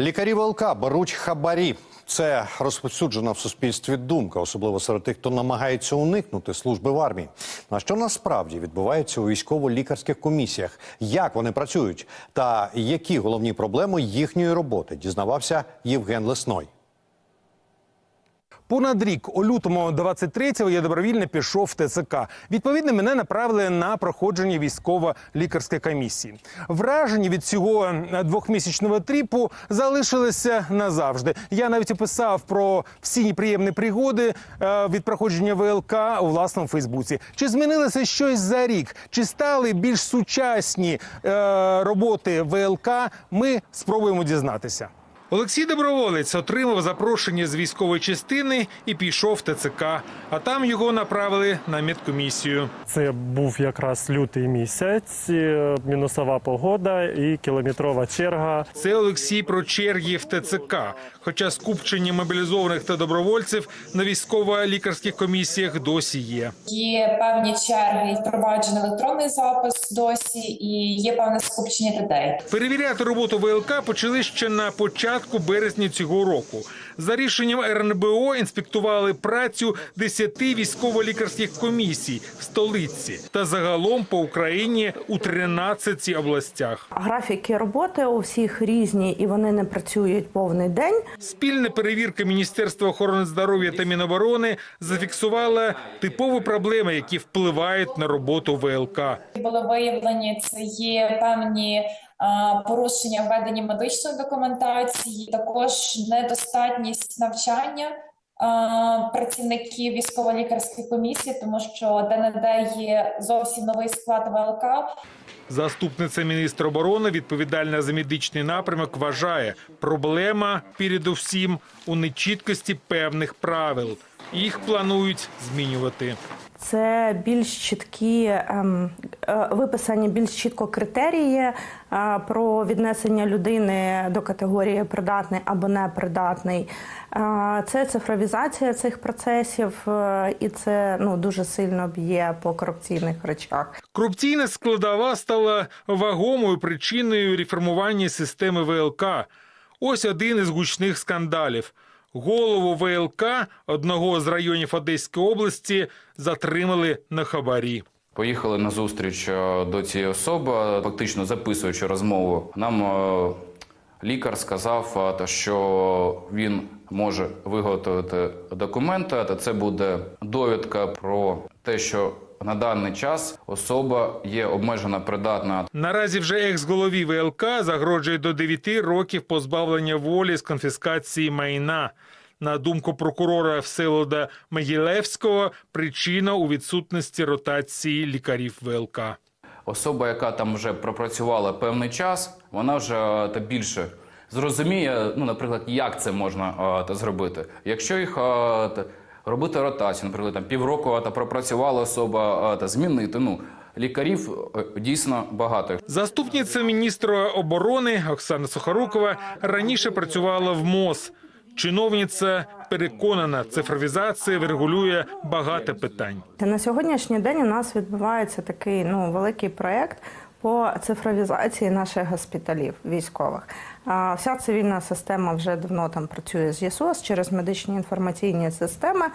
Лікарі волка беруть хабарі. Це розповсюджена в суспільстві думка, особливо серед тих, хто намагається уникнути служби в армії. На що насправді відбувається у військово-лікарських комісіях? Як вони працюють? Та які головні проблеми їхньої роботи? Дізнавався Євген Лесной. Понад рік у лютому 23-го я добровільно пішов в ТЦК. Відповідно, мене направили на проходження військово-лікарської комісії. Враження від цього е, двохмісячного тріпу залишилися назавжди. Я навіть описав про всі неприємні пригоди е, від проходження ВЛК у власному Фейсбуці. Чи змінилося щось за рік? Чи стали більш сучасні е, роботи ВЛК? Ми спробуємо дізнатися. Олексій Доброволець отримав запрошення з військової частини і пішов в ТЦК. А там його направили на медкомісію. Це був якраз лютий місяць, е, мінусова погода і кілометрова черга. Це Олексій про черги в ТЦК. Хоча скупчення мобілізованих та добровольців на військово-лікарських комісіях досі є. Є певні черги впроваджений електронний запис досі, і є певне скупчення людей. Перевіряти роботу ВЛК почали ще на початку березня цього року. За рішенням РНБО інспектували працю 10 військово-лікарських комісій в столиці та загалом по Україні у 13 областях. Графіки роботи у всіх різні, і вони не працюють повний день. Спільна перевірка Міністерства охорони здоров'я та Міноборони зафіксувала типові проблеми, які впливають на роботу ВЛК. Були виявлені це є певні порушення введення медичної документації, також недостатність навчання. Працівників військово-лікарської комісії, тому що де-не-де є зовсім новий склад ВЛК, Заступниця міністра оборони, відповідальна за медичний напрямок, вважає, проблема передусім у нечіткості певних правил. Їх планують змінювати. Це більш чіткі ем, е, виписані більш чітко критерії е, про віднесення людини до категорії придатний або непридатний. Е, Це цифровізація цих процесів, е, і це ну дуже сильно б'є по корупційних речах. Корупційна складова стала вагомою причиною реформування системи ВЛК. Ось один із гучних скандалів. Голову ВЛК одного з районів Одеської області затримали на хабарі. Поїхали на зустріч е, до цієї особи, фактично записуючи розмову. Нам е, лікар сказав, е, що він може виготовити документи. Це буде довідка про те, що на даний час особа є обмежено придатна Наразі вже екс-голові ВЛК загрожує до 9 років позбавлення волі з конфіскації майна. На думку прокурора Всеволода Могилевського, причина у відсутності ротації лікарів ВЛК. Особа, яка там вже пропрацювала певний час, вона вже е, та більше зрозуміє, ну, наприклад, як це можна е, та зробити. Якщо їх е, та, робити ротацію, наприклад, там півроку та пропрацювала особа та змінити. Ну лікарів е, дійсно багато. Заступниця міністра оборони Оксана Сухорукова раніше працювала в МОЗ. Чиновниця переконана, цифровізація врегулює багато питань. На сьогоднішній день у нас відбувається такий ну великий проєкт по цифровізації наших госпіталів військових. Вся цивільна система вже давно там працює з ЄСОС через медичні інформаційні системи.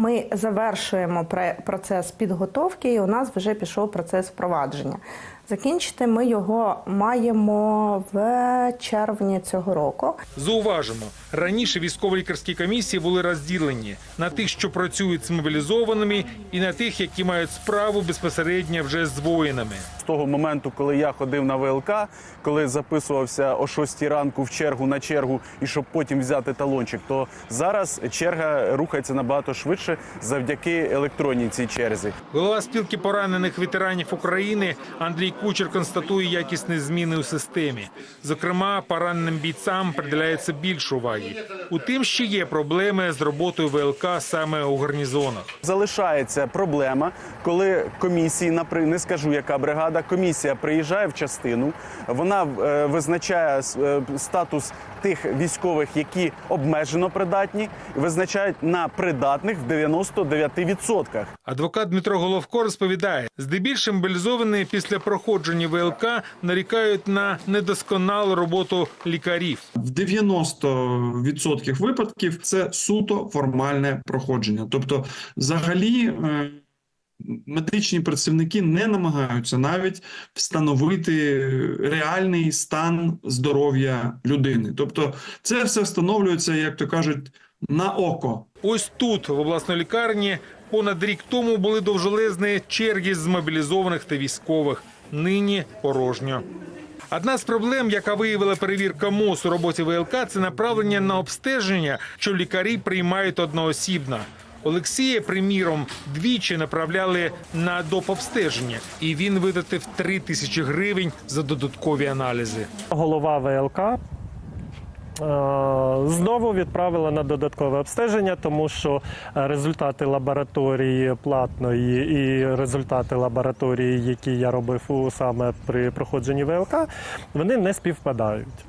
Ми завершуємо процес підготовки, і у нас вже пішов процес впровадження. Закінчити ми його маємо в червні цього року. Зауважимо, раніше військово-лікарські комісії були розділені на тих, що працюють з мобілізованими, і на тих, які мають справу безпосередньо вже з воїнами. З того моменту, коли я ходив на ВЛК, коли записувався о 6 ранку в чергу на чергу, і щоб потім взяти талончик, то зараз черга рухається набагато швидше завдяки електронній цій черзі. Голова спілки поранених ветеранів України Андрій Кучер констатує якісні зміни у системі. Зокрема, пораненим бійцям приділяється більше уваги. У тим, що є проблеми з роботою ВЛК саме у гарнізонах. Залишається проблема, коли комісії, напри- не скажу, яка бригада, комісія приїжджає в частину, вона е, визначає е, статус тих військових, які обмежено придатні, визначають на придатних в 99%. Адвокат Дмитро Головко розповідає, здебільшим мобілізовані після проходження ВЛК нарікають на недосконалу роботу лікарів. В 90% випадків це суто формальне проходження. Тобто, взагалі, е, медичні працівники не намагаються навіть встановити реальний стан здоров'я людини. Тобто, це все встановлюється, як то кажуть, на око. Ось тут, в обласній лікарні, понад рік тому були довжелезні черги з мобілізованих та військових. Нині порожньо. Одна з проблем, яка виявила перевірка МОЗ у роботі ВЛК, це направлення на обстеження, що лікарі приймають одноосібно. Олексія, приміром, двічі направляли на допобстеження, і він витратив три тисячі гривень за додаткові аналізи. Голова ВЛК е, знову відправила на додаткове обстеження, тому що е, результати лабораторії платної і результати лабораторії, які я робив саме при проходженні ВЛК, вони не співпадають.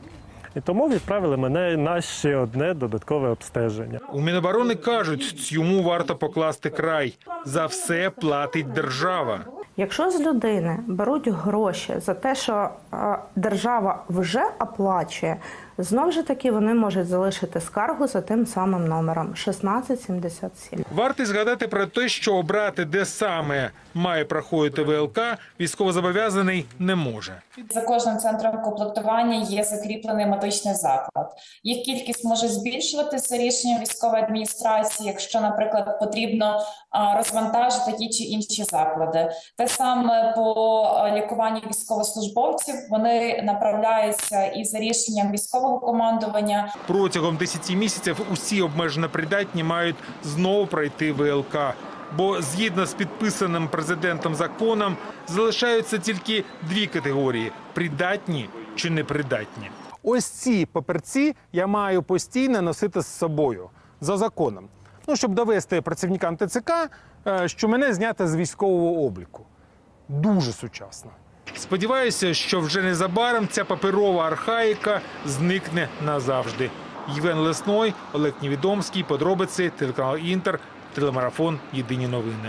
І тому відправили мене на ще одне додаткове обстеження. У Міноборони кажуть, цьому варто покласти край. За все платить держава. Якщо з людини беруть гроші за те, що е, держава вже оплачує, знову ж таки вони можуть залишити скаргу за тим самим номером 1677. Варто згадати про те, що обрати, де саме має проходити ВЛК, військовозобов'язаний не може. За кожним центром комплектування є закріплений медичний заклад. Їх кількість може збільшуватися рішенням військової адміністрації, якщо, наприклад, потрібно розвантажити ті чи інші заклади. Те саме по лікуванню військовослужбовців вони направляються і за рішенням військового командування Протягом 10 місяців усі обмежено придатні мають знову пройти ВЛК. Бо згідно з підписаним президентом законом залишаються тільки дві категорії: придатні чи непридатні. Ось ці паперці я маю постійно носити з собою за законом. Ну щоб довести працівникам ТЦК, е, що мене знято з військового обліку. Дуже сучасно. Сподіваюся, що вже незабаром ця паперова архаїка зникне назавжди. Євген Лесной, Олег Невідомський, подробиці, телеканал Інтер, телемарафон Єдині новини.